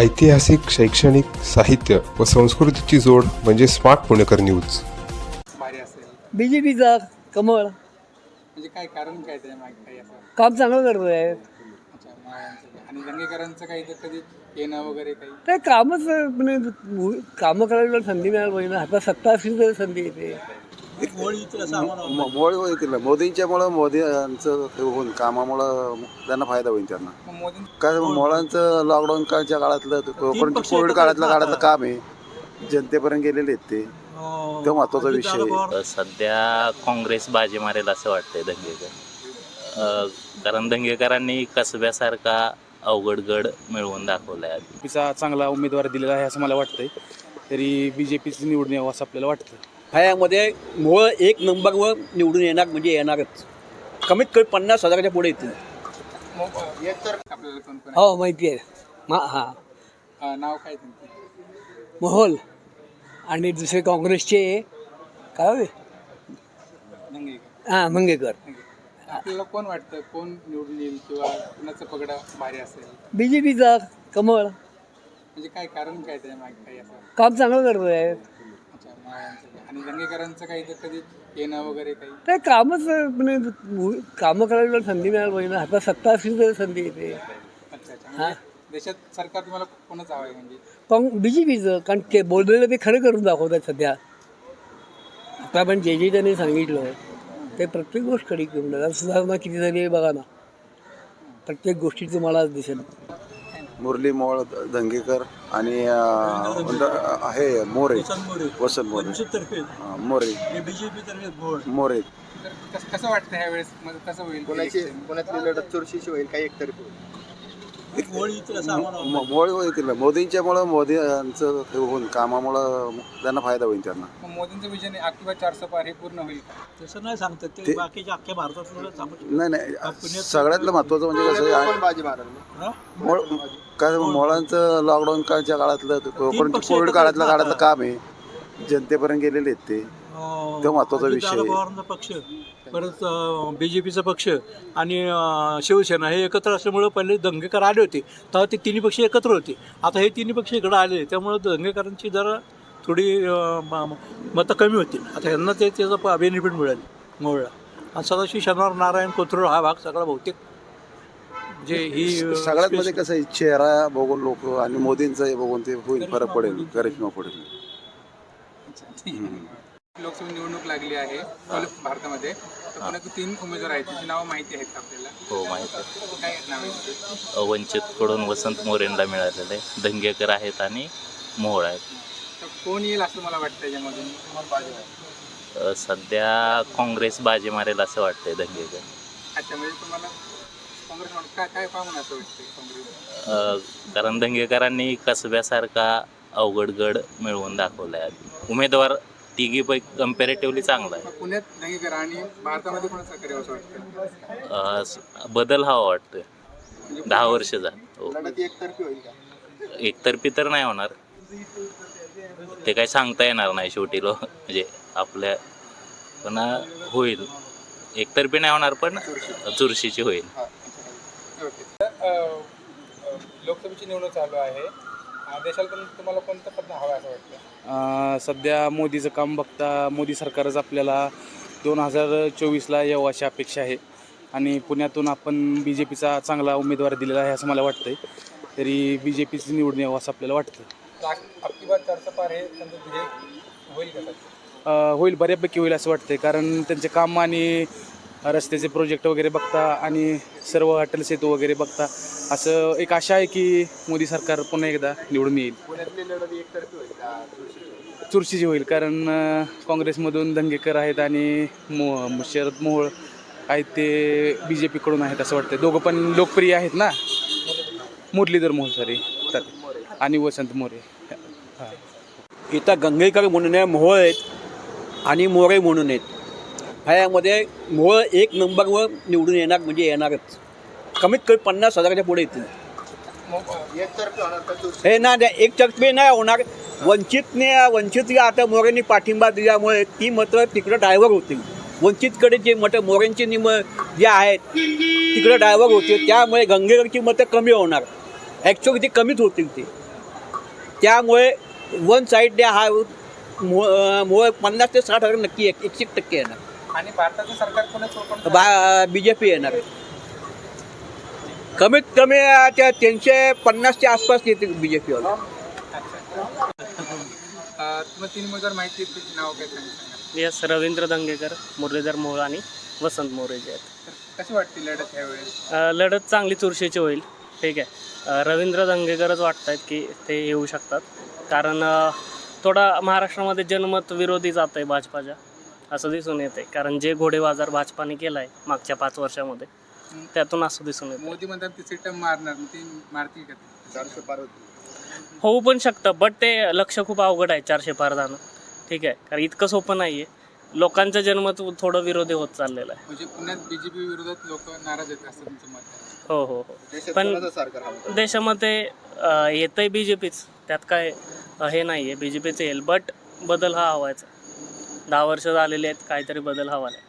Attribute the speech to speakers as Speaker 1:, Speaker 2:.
Speaker 1: ऐतिहासिक शैक्षणिक साहित्य व संस्कृतीची जोड म्हणजे स्मार्ट पुणेकर न्यूज.
Speaker 2: बी जे पीचा कमळ.
Speaker 3: म्हणजे काय कारण काय त्याच्यामागे काही असं?
Speaker 2: काम चांगलं करतो आहे
Speaker 3: अच्छा आणि दंगेकरांचं काही तर कधी येणं वगैरे काही?
Speaker 2: ते कामच म्हणजे कामं करायला संधी मिळायला पाहिजे ना. आता सत्ता असली तर संधी येते.
Speaker 4: मोळ होईल ना. मोदींच्यामुळं मोदी यांचं हे होऊन कामामुळं त्यांना फायदा होईल त्यांना. काय मोळांचं लॉकडाऊन काळच्या काळातलं कोविड काळातलं काळातलं काम आहे. जनतेपर्यंत गेलेले आहेत ते. तो महत्त्वाचा विषय आहे.
Speaker 5: सध्या काँग्रेस बाजी मारेल असं वाटतंय दंगेकर. कारण दंगेकरांनी कसब्यासारखा अवघड गड मिळवून दाखवलाय आधी
Speaker 6: बीजेपीचा चांगला उमेदवार दिलेला आहे असं मला वाटतंय. तरी बी जे पीचं निवडून यावं असं आपल्याला वाटतं
Speaker 7: ह्यामध्ये मोळ एक नंबरवर निवडून येणार म्हणजे येणारच. कमीत कमी पन्नास हजाराच्या पुढे येतील.
Speaker 3: आपल्याला कोण कोण
Speaker 2: हो माहिती आहे. मा हां?
Speaker 3: अं, नाव काय त्यांचं
Speaker 2: मोहोल. आणि दुसरे काँग्रेसचे काय होय?
Speaker 3: दंगेकर
Speaker 2: हां मंगेकर.
Speaker 3: आपल्याला कोण वाटतं? कोण निवडून येईल किंवा कुणाचं पगडा भारी असेल?
Speaker 2: बी जे पीचा कमळ.
Speaker 3: म्हणजे काय कारण काय त्याच्यामागे काही असं?
Speaker 2: काम चांगलं करतो आहे
Speaker 3: अच्छा मायांचं आणि दंगेकरांचं काही तर कधी येणं वगैरे काही?
Speaker 2: ते कामच म्हणजे कामं करायला संधी मिळायला पाहिजे ना. आता सत्ता असली तर संधी येते.
Speaker 3: अच्छा अच्छा. म्हणजे देशात सरकार तुम्हाला कोणच हवं आहे म्हणजे?
Speaker 2: काँग बी जे पीचं कारण ते बोललेलं ते खरं करून दाखवतात सध्या. आता आपण जे जे त्यांनी सांगितलं ते प्रत्येक गोष्ट खरी करून सुधारणा किती झाली आहे बघा ना. प्रत्येक गोष्टी तुम्हाला दिसेल.
Speaker 4: मुरली मोळ दंगेकर आणि अं, द- हे मोरे वसंत मोरे. हां, मोरे. मोरे
Speaker 3: कस- कसं वाटतं ह्या वेळेस म्हणजे कसं होईल? election?
Speaker 4: लढत चुरशीची होईल काही एकतरी मोळ होईल मोदींच्यामुळं मोदी यांचं हे होऊन कामामुळं त्यांना फायदा होईल त्यांना.
Speaker 3: मोदींचं विजन अकिबा चारशे पार हे पूर्ण होईल.
Speaker 7: तसं नाही सांगतात. ते बाकीच्या अख्ख्या भारतात
Speaker 4: नाही नाही. सगळ्यातलं महत्वाचं म्हणजे कसं काय मोळांचं लॉकडाऊन काळच्या काळातलं कोविड काळातलं काळातलं काम आहे. जनतेपर्यंत गेलेले आहेत ते. तो महत्त्वाचा विषय
Speaker 7: पक्ष. परत बी जे पीचा पक्ष आणि शिवसेना हे एकत्र असल्यामुळं पहिले दंगेकर आले होते. तेव्हा ते तिन्ही पक्ष एकत्र होते. आता हे तिन्ही पक्ष इकडे आले त्यामुळं दंगेकरांची जरा थोडी मतं कमी होतील. आता यांना ते त्याचा बेनिफिट मिळेल मोहळा. आणि सदाशिव शनिवार नारायण कोथरूड हा भाग सगळा बहुतेक म्हणजे ही
Speaker 4: सगळ्यात मध्ये कसं आहे, चेहरा बघून लोक आणि मोदींचं हे बघून ते होईल फरक पडेल करिश्मा पडेल.
Speaker 3: लोकसभा निवडणूक लागली आहे भारतामध्ये. तीन उमेदवार आहेत त्याची नावं माहिती आहेत आपल्याला?
Speaker 5: हो माहिती आहे.
Speaker 3: काय नाव? आहे
Speaker 5: वंचितकडून वसंत मोरेंना मिळालेलं आहे दंगेकर आहेत आणि मोहोळ आहेत.
Speaker 3: कोण येईल असं मला वाटतं याच्यामधून
Speaker 5: सध्या काँग्रेस बाजी मारेल असं वाटतंय दंगेकर.
Speaker 3: अच्छा म्हणजे तुम्हाला
Speaker 5: कारण दंगेकरांनी कसब्यासारखा अवघड गड मिळवून दाखवलाय आधी. उमेदवार तिघीपैकी कम्पॅरेटिव्हली चांगला आहे.
Speaker 3: पुण्यात दंगेकर आणि भारतामध्ये कोणाचं करावं असं वाटतं
Speaker 5: अ, स- बदल हवा वाटतोय. दहा वर्ष झालं. हो. एकतर्फी तर नाही होणार. ते काही सांगता येणार नाही शेवटी लो म्हणजे आपल्या पण होईल. एकतर्फी नाही होणार पण चुरशीची. होईल.
Speaker 3: ओके. तर, अ, अ, लोकसभेची निवडणूक चालू आहे. देशाला पण तुम्हाला कोणतं पद हवं असं वाटतं?
Speaker 6: अं, सध्या मोदीचं काम बघता मोदी सरकारच आपल्याला दोन हजार चोवीसला यावं अशी अपेक्षा आहे. आणि पुण्यातून आपण बी जे पीचा चांगला उमेदवार दिलेला आहे असं मला वाटतंय. तरी बी जे पीचं निवडून यावं असं आपल्याला वाटतं.
Speaker 3: आपली बात चारचं पार हे समजा होईल का
Speaker 6: होईल बऱ्यापैकी होईल असं वाटतंय. कारण त्यांचे काम आणि रस्त्याचे प्रोजेक्ट वगैरे बघता आणि सर्व अटल सेतू वगैरे बघता असं एक आशा आहे की मोदी सरकार पुन्हा एकदा निवडून येईल. चुरशीची? होईल कारण अ, काँग्रेसमधून दंगेकर आहेत आणि मो शरद मोहोळ आहेत ते बी जे पीकडून आहेत असं वाटतं दोघं पण लोकप्रिय आहेत ना? मुरलीधर मोहोळ सॉरी तर आणि वसंत मोरे. हां.
Speaker 7: इथं गंगेकर म्हणून आहे मोहोळ आहेत आणि मोरे म्हणून आहेत. ह्यामध्ये मोहोळ एक नंबरवर निवडून येणार म्हणजे येणारच. कमीत कमी पन्नास हजाराच्या पुढे येतील. हे ना नाही, एक तर्फे नाही होणार. वंचितने वंचित आता मोरेंनी पाठिंबा दिल्यामुळे ती मतं तिकडं डायव्हर होतील वंचितकडे जे मतं मोरेंची निम जे आहेत तिकडं डायव्हर होतील त्यामुळे गंगेकरची मतं कमी होणार. ॲक्च्युअली ते कमीच होतील ते.
Speaker 8: त्यामुळे वन साईड हा मो पन्नास ते साठ हजार नक्की एक एकशे एक टक्के येणार.
Speaker 3: आणि भारताचं सरकार कोणाचं
Speaker 8: बा बी जे पी येणार. कमीत कमी त्या तीनशे पन्नासच्या आसपास येते बी जे पीवाला
Speaker 3: तुम्हाला तीन उमेदवार माहिती नाव काय
Speaker 9: यस रवींद्र दंगेकर मुरलीधर मोहोळ आणि वसंत मोरे जे आहेत.
Speaker 3: कशी वाटते लढत ह्यावेळेस?
Speaker 9: अ, लढत चांगली चुरशीची होईल ठीक आहे. अ, रवींद्र दंगेकरच वाटत आहेत की ते येऊ शकतात. कारण अ, थोडा महाराष्ट्रामध्ये जनमत विरोधी जात आहे भाजपाच्या असं दिसून येते कारण जे घोडे बाजार भाजपाने केला आहे मागच्या पाच वर्षामध्ये त्यातून असं दिसून येतं.
Speaker 3: मोदी म्हणतात तिसरी टर्म मारणार मग ती मारतील का ते?
Speaker 4: चारशे पार
Speaker 9: होऊ पण शकतं बट ते लक्ष खूप अवघड आहे चारशे पार जाणं. ठीक आहे कारण इतकं सोपं नाही आहे लोकांचं जनमत थोडं विरोधी होत चाललेलं आहे.
Speaker 3: म्हणजे पुण्यात बीजेपी विरोधात लोक नाराज आहेत असं तुमचं मत आहे.
Speaker 9: हो हो हो. पण देशामध्ये अ, येतंय बी जे पीच त्यात काय अ, हे नाही आहे बी जे पीचं येईल. बट बदल हा हवायचा. दहा वर्ष झालेले आहेत काहीतरी बदल हवा आहे